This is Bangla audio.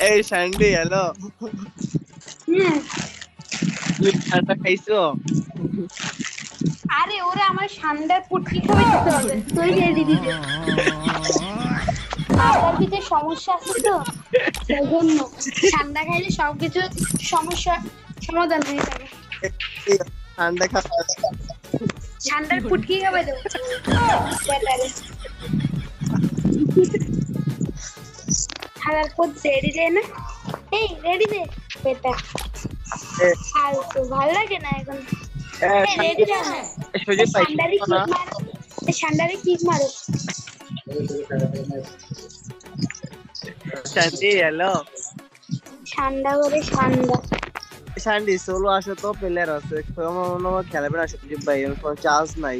এই সান্ডি হ্যালো তুমি ঠান্ডা খাইছো? আরে ওরা আমার ঠান্ডার পুটকি খাবে হবে। তুই মাথার ভিতরে সমস্যা আছে তো? সেই জন্য ঠান্ডা খাইলে সবকিছু সমস্যা সমাধান হয়ে যাবে। ঠান্ডা ঠান্ডার পুটকি খাবে দেবো ব্যাটারে খাবার পর রেডি দে না? এই রেডি দে বেটা এ, আর তো ভালো লাগে না এখন। এ, রেডি দে না ঠান্ডারে কিক না। মারো। সান্ডি হ্যালো ঠান্ডা করে ঠান্ডা সান্ডি সোলো আসো তো প্লেয়ার আছে। খেলাবে না সুযোগ ভাই চান্স নাই।